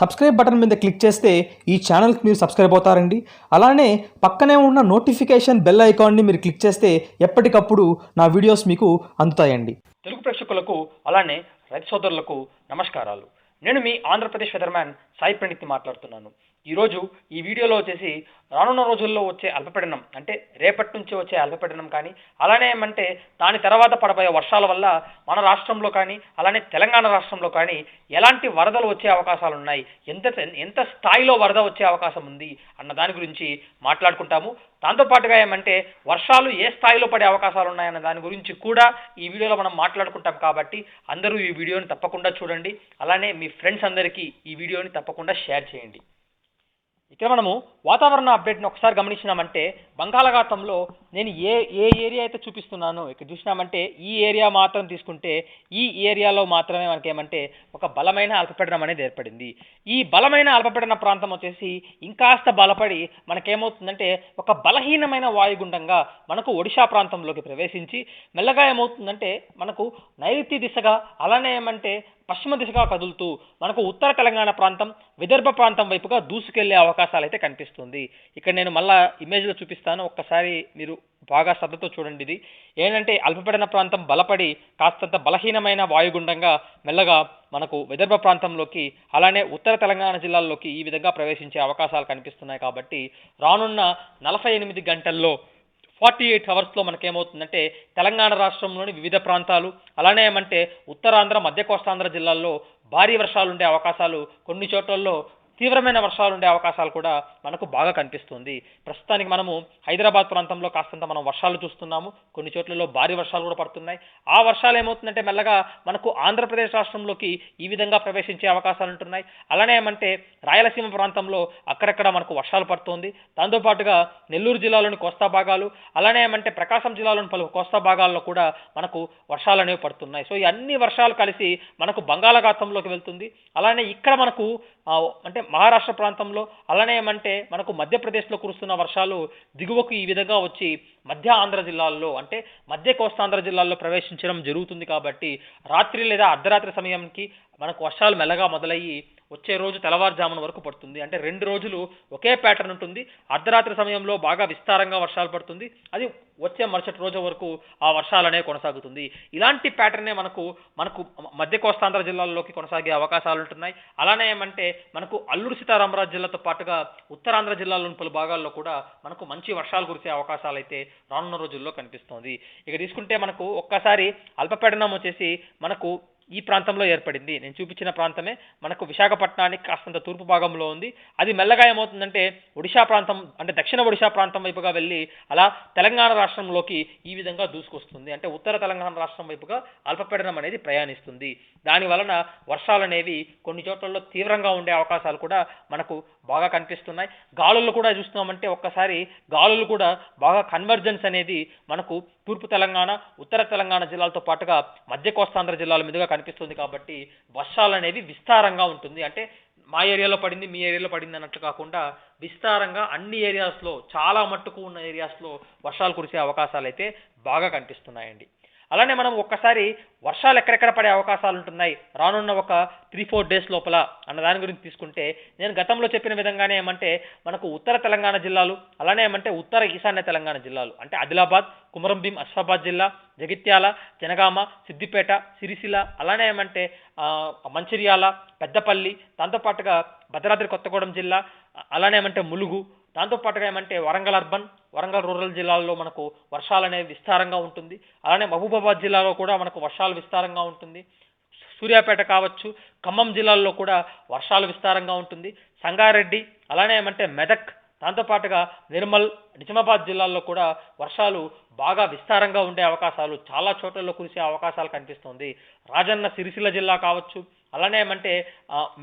Subscribe button మీద click చేస్తే ఈ ఛానల్కి మీరు సబ్స్క్రైబ్ అవుతారండి. అలానే పక్కనే ఉన్న నోటిఫికేషన్ బెల్ ఐకాన్ని మీరు క్లిక్ చేస్తే ఎప్పటికప్పుడు నా వీడియోస్ మీకు అందుతాయండి. తెలుగు ప్రేక్షకులకు అలానే రైతు సోదరులకు నమస్కారాలు. నేను మీ ఆంధ్రప్రదేశ్ వెదర్మ్యాన్ సాయి ప్రణిత్ని మాట్లాడుతున్నాను. ఈరోజు ఈ వీడియోలో వచ్చేసి రానున్న రోజుల్లో వచ్చే అల్పపీడనం అంటే రేపటి నుంచి వచ్చే అల్పపీడనం కానీ అలానే ఏమంటే దాని తర్వాత పడబోయే వర్షాల వల్ల మన రాష్ట్రంలో కానీ అలానే తెలంగాణ రాష్ట్రంలో కానీ ఎలాంటి వరదలు వచ్చే అవకాశాలు ఉన్నాయి? ఎంత ఎంత స్థాయిలో వరద వచ్చే అవకాశం ఉంది? అన్న దాని గురించి మాట్లాడుకుంటాము. దాంతోపాటుగా ఏమంటే వర్షాలు ఏ స్థాయిలో పడే అవకాశాలు ఉన్నాయన్న దాని గురించి కూడా ఈ వీడియోలో మనం మాట్లాడుకుంటాం కాబట్టి అందరూ ఈ వీడియోని తప్పకుండా చూడండి. అలానే మీ ఫ్రెండ్స్ అందరికీ ఈ వీడియోని తప్పకుండా షేర్ చేయండి. ఇక్కడ మనము వాతావరణ అప్డేట్ని ఒకసారి గమనించినామంటే బంగాళాఖాతంలో నేను ఏ ఏ ఏరియా అయితే చూపిస్తున్నానో ఇక్కడ చూసినామంటే ఈ ఏరియా మాత్రం తీసుకుంటే ఈ ఏరియాలో మాత్రమే మనకేమంటే ఒక బలమైన అల్పపీడనం అనేది ఏర్పడింది. ఈ బలమైన అల్పపీడన ప్రాంతం వచ్చేసి ఇంకాస్త బలపడి మనకేమవుతుందంటే ఒక బలహీనమైన వాయుగుండంగా మనకు ఒడిశా ప్రాంతంలోకి ప్రవేశించి మెల్లగా ఏమవుతుందంటే మనకు నైరుతి దిశగా అలానే ఏమంటే పశ్చిమ దిశగా కదులుతూ మనకు ఉత్తర తెలంగాణ ప్రాంతం విదర్భ ప్రాంతం వైపుగా దూసుకెళ్ళే అవకాశాలు అయితే కనిపిస్తుంది. ఇక్కడ నేను మళ్ళా ఇమేజ్లో చూపిస్తాను. ఒక్కసారి మీరు బాగా శ్రద్ధతో చూడండి ఇది. ఏంటంటే అల్పపీడన ప్రాంతం బలపడి కాస్తంత బలహీనమైన వాయుగుండంగా మెల్లగా మనకు విదర్భ ప్రాంతంలోకి అలానే ఉత్తర తెలంగాణ జిల్లాల్లోకి ఈ విధంగా ప్రవేశించే అవకాశాలు కనిపిస్తున్నాయి కాబట్టి రానున్న నలభై ఎనిమిది గంటల్లో ఫార్టీ ఎయిట్ అవర్స్లో మనకేమవుతుందంటే తెలంగాణ రాష్ట్రంలోని వివిధ ప్రాంతాలు అలానే ఏమంటే ఉత్తరాంధ్ర మధ్య కోస్తాంధ్ర జిల్లాల్లో భారీ వర్షాలు ఉండే అవకాశాలు కొన్ని చోట్లలో తీవ్రమైన వర్షాలు ఉండే అవకాశాలు కూడా మనకు బాగా కనిపిస్తుంది. ప్రస్తుతానికి మనము హైదరాబాద్ ప్రాంతంలో కాస్తంత మనం వర్షాలు చూస్తున్నాము. కొన్ని చోట్లలో భారీ వర్షాలు కూడా పడుతున్నాయి. ఆ వర్షాలు ఏమవుతుందంటే మెల్లగా మనకు ఆంధ్రప్రదేశ్ రాష్ట్రంలోకి ఈ విధంగా ప్రవేశించే అవకాశాలు ఉంటున్నాయి. అలానే ఏమంటే రాయలసీమ ప్రాంతంలో అక్కడక్కడ మనకు వర్షాలు పడుతుంది. దాంతోపాటుగా నెల్లూరు జిల్లాలోని కోస్తా భాగాలు అలానే ఏమంటే ప్రకాశం జిల్లాలోని పలు కోస్తా భాగాల్లో కూడా మనకు వర్షాలు అనేవి పడుతున్నాయి. సో ఈ అన్ని వర్షాలు కలిసి మనకు బంగాళాఖాతంలోకి వెళ్తుంది. అలానే ఇక్కడ మనకు అంటే మహారాష్ట్ర ప్రాంతంలో అలానే ఏమంటే మనకు మధ్యప్రదేశ్లో కురుస్తున్న వర్షాలు దిగువకు ఈ విధంగా వచ్చి మధ్య ఆంధ్ర జిల్లాల్లో అంటే మధ్య కోస్తాంధ్ర జిల్లాల్లో ప్రవేశించడం జరుగుతుంది కాబట్టి రాత్రి లేదా అర్ధరాత్రి సమయంకి మనకు వర్షాలు మెల్లగా మొదలయ్యి వచ్చే రోజు తెల్లవారుజామున వరకు పడుతుంది. అంటే రెండు రోజులు ఒకే ప్యాటర్న్ ఉంటుంది. అర్ధరాత్రి సమయంలో బాగా విస్తారంగా వర్షాలు పడుతుంది. అది వచ్చే మరుసటి రోజు వరకు ఆ వర్షాలు అనేవి కొనసాగుతుంది. ఇలాంటి ప్యాటర్నే మనకు మనకు మధ్య కోస్తాంధ్ర జిల్లాల్లోకి కొనసాగే అవకాశాలు ఉంటున్నాయి. అలానే ఏమంటే మనకు అల్లూరు సీతారామరాజు జిల్లాతో పాటుగా ఉత్తరాంధ్ర జిల్లాలోని పలు భాగాల్లో కూడా మనకు మంచి వర్షాలు కురిసే అవకాశాలు అయితే రానున్న రోజుల్లో కనిపిస్తోంది. ఇక తీసుకుంటే మనకు ఒక్కసారి అల్పపీడనం వచ్చేసి మనకు ఈ ప్రాంతంలో ఏర్పడింది. నేను చూపించిన ప్రాంతమే. మనకు విశాఖపట్నానికి కాస్తంత తూర్పు భాగంలో ఉంది. అది మెల్లగా ఏమవుతుందంటే ఒడిశా ప్రాంతం అంటే దక్షిణ ఒడిశా ప్రాంతం వైపుగా వెళ్ళి అలా తెలంగాణ రాష్ట్రంలోకి ఈ విధంగా దూసుకొస్తుంది. అంటే ఉత్తర తెలంగాణ రాష్ట్రం వైపుగా అల్పపీడనం అనేది ప్రయాణిస్తుంది. దాని వలన వర్షాలు అనేవి కొన్ని చోట్లలో తీవ్రంగా ఉండే అవకాశాలు కూడా మనకు బాగా కనిపిస్తున్నాయి. గాలులు కూడా చూస్తున్నామంటే ఒక్కసారి గాలులు కూడా బాగా కన్వర్జెన్స్ అనేది మనకు తూర్పు తెలంగాణ ఉత్తర తెలంగాణ జిల్లాలతో పాటుగా మధ్య కోస్తాంధ్ర జిల్లాల మీదుగా కనిపిస్తుంది కాబట్టి వర్షాలు అనేవి విస్తారంగా ఉంటుంది. అంటే మా ఏరియాలో పడింది మీ ఏరియాలో పడింది అన్నట్లు కాకుండా విస్తారంగా అన్ని ఏరియాస్లో చాలా మట్టుకు ఉన్న ఏరియాస్లో వర్షాలు కురిసే అవకాశాలు అయితే బాగా కనిపిస్తున్నాయండి. అలానే మనం ఒక్కసారి వర్షాలు ఎక్కడెక్కడ పడే అవకాశాలు ఉంటున్నాయి. రానున్న ఒక త్రీ ఫోర్ డేస్ లోపల అన్న దాని గురించి తీసుకుంటే నేను గతంలో చెప్పిన విధంగానే ఏమంటే మనకు ఉత్తర తెలంగాణ జిల్లాలు అలానే ఏమంటే ఉత్తర ఈశాన్య తెలంగాణ జిల్లాలు. అంటే ఆదిలాబాద్ కుమరంభీం అశ్వాబాద్ జిల్లా జగిత్యాల జనగామ సిద్దిపేట సిరిసిల అలానే ఏమంటే మంచిర్యాల పెద్దపల్లి దాంతోపాటుగా భద్రాద్రి కొత్తగూడెం జిల్లా అలానే ఏమంటే ములుగు దాంతోపాటుగా ఏమంటే వరంగల్ అర్బన్ వరంగల్ రూరల్ జిల్లాల్లో మనకు వర్షాలు అనేవి విస్తారంగా ఉంటుంది. అలానే మహబూబాబాద్ జిల్లాలో కూడా మనకు వర్షాలు విస్తారంగా ఉంటుంది. సూర్యాపేట కావచ్చు ఖమ్మం జిల్లాల్లో కూడా వర్షాలు విస్తారంగా ఉంటుంది. సంగారెడ్డి అలానే ఏమంటే మెదక్ దాంతోపాటుగా నిర్మల్ నిజామాబాద్ జిల్లాల్లో కూడా వర్షాలు బాగా విస్తారంగా ఉండే అవకాశాలు చాలా చోట్లలో కురిసే అవకాశాలు కనిపిస్తుంది. రాజన్న సిరిసిల్ల జిల్లా కావచ్చు అలానే ఏమంటే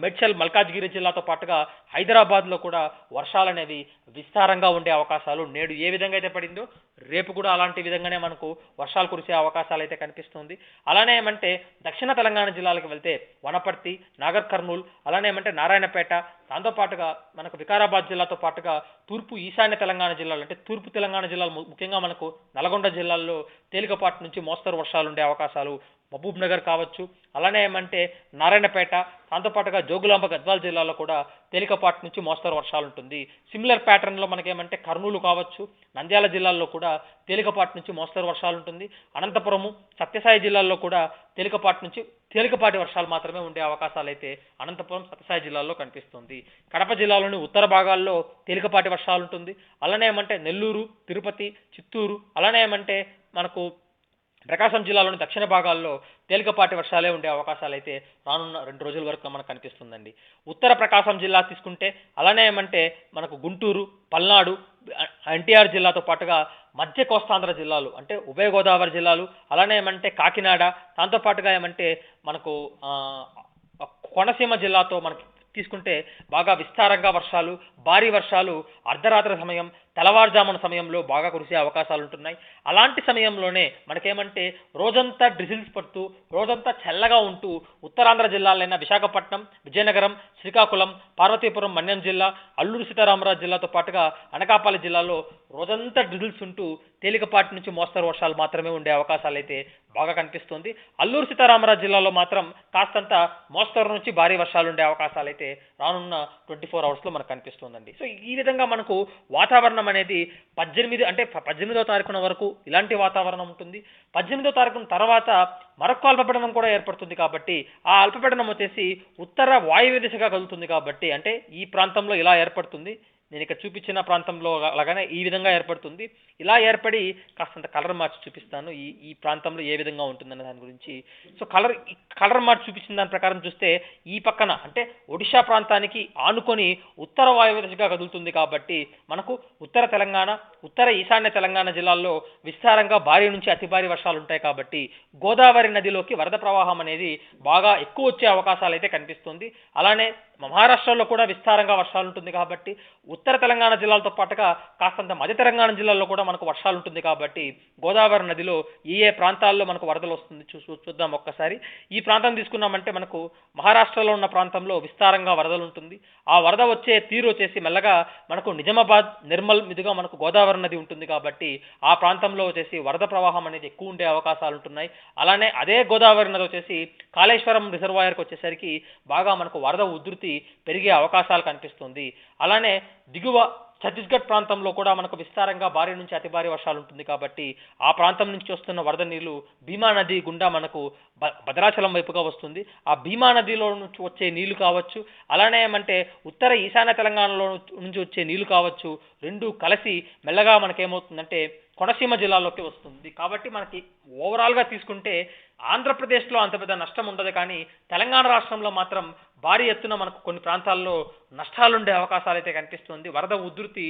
మెడ్చల్ మేడ్చల్ మల్కాజ్గిరి జిల్లాతో పాటుగా హైదరాబాద్లో కూడా వర్షాలు అనేవి విస్తారంగా ఉండే అవకాశాలు నేడు ఏ విధంగా అయితే పడిందో రేపు కూడా అలాంటి విధంగానే మనకు వర్షాలు కురిసే అవకాశాలు అయితే కనిపిస్తుంది. అలానే ఏమంటే దక్షిణ తెలంగాణ జిల్లాలకు వెళ్తే వనపర్తి నాగర్ కర్నూలు అలానే ఏమంటే నారాయణపేట దాంతోపాటుగా మనకు వికారాబాద్ జిల్లాతో పాటుగా తూర్పు ఈశాన్య తెలంగాణ జిల్లాలు అంటే తూర్పు తెలంగాణ జిల్లాలు ముఖ్యంగా మనకు నల్గొండ జిల్లాల్లో తేలికపాటి నుంచి మోస్తరు వర్షాలు ఉండే అవకాశాలు మహబూబ్ నగర్ కావచ్చు. అలానే ఏమంటే నారాయణపేట దాంతోపాటుగా జోగులాంబ గద్వాల జిల్లాలో కూడా తేలికపాటి నుంచి మోస్తరు వర్షాలు ఉంటుంది సిమిలర్ ప్యాటర్న్లో మనకేమంటే కర్నూలు కావచ్చు నంద్యాల జిల్లాల్లో కూడా తేలికపాటి నుంచి మోస్తరు వర్షాలు ఉంటుంది అనంతపురము సత్యసాయి జిల్లాల్లో కూడా తేలికపాటి నుంచి తేలికపాటి వర్షాలు మాత్రమే ఉండే అవకాశాలు అయితే అనంతపురం సత్యసాయి జిల్లాల్లో కనిపిస్తుంది. కడప జిల్లాలోని ఉత్తర భాగాల్లో తేలికపాటి వర్షాలు ఉంటుంది అలానే ఏమంటే నెల్లూరు తిరుపతి చిత్తూరు అలానే ఏమంటే మనకు ప్రకాశం జిల్లాలోని దక్షిణ భాగాల్లో తేలికపాటి వర్షాలే ఉండే అవకాశాలు అయితే రానున్న రెండు రోజుల వరకు మనకు కనిపిస్తుందండి. ఉత్తర ప్రకాశం జిల్లా తీసుకుంటే అలానే ఏమంటే మనకు గుంటూరు పల్నాడు ఎన్టీఆర్ జిల్లాతో పాటుగా మధ్య కోస్తాంధ్ర జిల్లాలు అంటే ఉభయ గోదావరి జిల్లాలు అలానే ఏమంటే కాకినాడ దాంతోపాటుగా ఏమంటే మనకు కోనసీమ జిల్లాతో మనకి తీసుకుంటే బాగా విస్తారంగా వర్షాలు భారీ వర్షాలు అర్ధరాత్రి సమయం తెల్లవారుజామున సమయంలో బాగా కురిసే అవకాశాలు ఉంటున్నాయి. అలాంటి సమయంలోనే మనకేమంటే రోజంతా డ్రిజిల్స్ పడుతూ రోజంతా చల్లగా ఉంటూ ఉత్తరాంధ్ర జిల్లాలైన విశాఖపట్నం విజయనగరం శ్రీకాకుళం పార్వతీపురం మన్యం జిల్లా అల్లూరు సీతారామరాజు జిల్లాతో పాటుగా అనకాపల్లి జిల్లాలో రోజంతా డ్రిజిల్స్ ఉంటూ తేలికపాటి నుంచి మోస్తరు వర్షాలు మాత్రమే ఉండే అవకాశాలు అయితే బాగా కనిపిస్తుంది. అల్లూరు సీతారామరాజు జిల్లాలో మాత్రం కాస్తంత మోస్తరు నుంచి భారీ వర్షాలు ఉండే అవకాశాలు అయితే రానున్న ట్వంటీ ఫోర్ అవర్స్లో మనకు కనిపిస్తుందండి. సో ఈ విధంగా మనకు వాతావరణం అనేది పద్దెనిమిది అంటే పద్దెనిమిదో తారీఖున వరకు ఇలాంటి వాతావరణం ఉంటుంది. పద్దెనిమిదో తారీఖున తర్వాత మరొక అల్పపీడనం కూడా ఏర్పడుతుంది కాబట్టి ఆ అల్పపీడనం వచ్చేసి ఉత్తర వాయువ్య దిశగా కదులుతుంది కాబట్టి అంటే ఈ ప్రాంతంలో ఇలా ఏర్పడుతుంది. నేను ఇక్కడ చూపించిన ప్రాంతంలో అలాగనే ఈ విధంగా ఏర్పడుతుంది. ఇలా ఏర్పడి కాస్తంత కలర్ మార్చి చూపిస్తాను. ఈ ఈ ప్రాంతంలో ఏ విధంగా ఉంటుందనే దాని గురించి. సో కలర్ కలర్ మార్చి చూపించిన దాని ప్రకారం చూస్తే ఈ పక్కన అంటే ఒడిషా ప్రాంతానికి ఆనుకొని ఉత్తర వాయువ్య దిశగా కదులుతుంది కాబట్టి మనకు ఉత్తర తెలంగాణ ఉత్తర ఈశాన్య తెలంగాణ జిల్లాల్లో విస్తారంగా భారీ నుంచి అతి భారీ వర్షాలు ఉంటాయి కాబట్టి గోదావరి నదిలోకి వరద ప్రవాహం అనేది బాగా ఎక్కువ వచ్చే అవకాశాలు అయితే కనిపిస్తుంది. అలానే మహారాష్ట్రలో కూడా విస్తారంగా వర్షాలు ఉంటుంది కాబట్టి ఉత్తర తెలంగాణ జిల్లాలతో పాటుగా కాస్తంత మధ్య తెలంగాణ జిల్లాల్లో కూడా మనకు వర్షాలు ఉంటుంది కాబట్టి గోదావరి నదిలో ఏ ఏ ప్రాంతాల్లో మనకు వరదలు వస్తుంది చూ చూద్దాం ఒక్కసారి. ఈ ప్రాంతం తీసుకున్నామంటే మనకు మహారాష్ట్రలో ఉన్న ప్రాంతంలో విస్తారంగా వరదలు ఉంటుంది ఆ వరద వచ్చే తీరు వచ్చేసి మెల్లగా మనకు నిజామాబాద్ నిర్మల్ మీదుగా మనకు గోదావరి నది ఉంటుంది కాబట్టి ఆ ప్రాంతంలో వచ్చేసి వరద ప్రవాహం అనేది ఎక్కువ ఉండే అవకాశాలు ఉంటున్నాయి అలానే అదే గోదావరి నది వచ్చేసి కాళేశ్వరం రిజర్వాయర్కి వచ్చేసరికి బాగా మనకు వరద ఉధృతి పెరిగే అవకాశాలు కనిపిస్తుంది. అలానే దిగువ ఛత్తీస్గఢ్ ప్రాంతంలో కూడా మనకు విస్తారంగా భారీ నుంచి అతి భారీ వర్షాలు ఉంటుంది కాబట్టి ఆ ప్రాంతం నుంచి వస్తున్న వరద నీళ్ళు భీమా నది గుండా మనకు భద్రాచలం వైపుగా వస్తుంది. ఆ భీమా నదిలో నుంచి వచ్చే నీళ్ళు కావచ్చు అలానే ఏమంటే ఉత్తర ఈశాన్య తెలంగాణలో నుంచి వచ్చే నీళ్ళు కావచ్చు రెండు కలిసి మెల్లగా మనకేమవుతుందంటే కొనసీమ జిల్లాలోకి వస్తుంది. కాబట్టి మనకి ఓవరాల్గా తీసుకుంటే ఆంధ్రప్రదేశ్లో అంత పెద్ద నష్టం ఉండదు కానీ తెలంగాణ రాష్ట్రంలో మాత్రం భారీ ఎత్తున మనకు కొన్ని ప్రాంతాల్లో నష్టాలుండే అవకాశాలు అయితే కనిపిస్తుంది. వరద ఉధృతి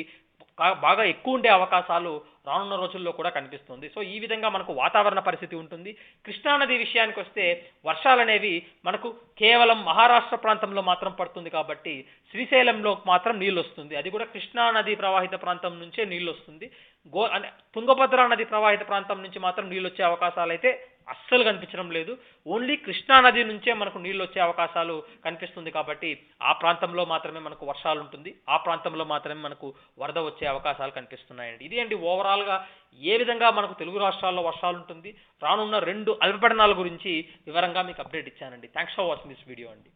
బాగా ఎక్కువ ఉండే అవకాశాలు రానున్న రోజుల్లో కూడా కనిపిస్తుంది. సో ఈ విధంగా మనకు వాతావరణ పరిస్థితి ఉంటుంది. కృష్ణానది విషయానికి వస్తే వర్షాలు అనేవి మనకు కేవలం మహారాష్ట్ర ప్రాంతంలో మాత్రం పడుతుంది కాబట్టి శ్రీశైలంలో మాత్రం నీళ్ళు వస్తుంది అది కూడా కృష్ణా నది ప్రవాహిత ప్రాంతం నుంచే నీళ్ళు వస్తుంది గో అంటే తుంగభద్ర నది ప్రవాహిత ప్రాంతం నుంచి మాత్రం నీళ్ళు వచ్చే అవకాశాలు అయితే అస్సలు కనిపించడం లేదు. ఓన్లీ కృష్ణా నది నుంచే మనకు నీళ్ళు వచ్చే అవకాశాలు కనిపిస్తుంది కాబట్టి ఆ ప్రాంతంలో మాత్రమే మనకు వర్షాలు ఉంటుంది. ఆ ప్రాంతంలో మాత్రమే మనకు వరద వచ్చే అవకాశాలు కనిపిస్తున్నాయండి. ఇది అండి ఓవరాల్గా ఏ విధంగా మనకు తెలుగు రాష్ట్రాల్లో వర్షాలు ఉంటుంది. రానున్న రెండు అల్పపడనాల గురించి వివరంగా మీకు అప్డేట్ ఇచ్చానండి. Thanks for watching this video అండి.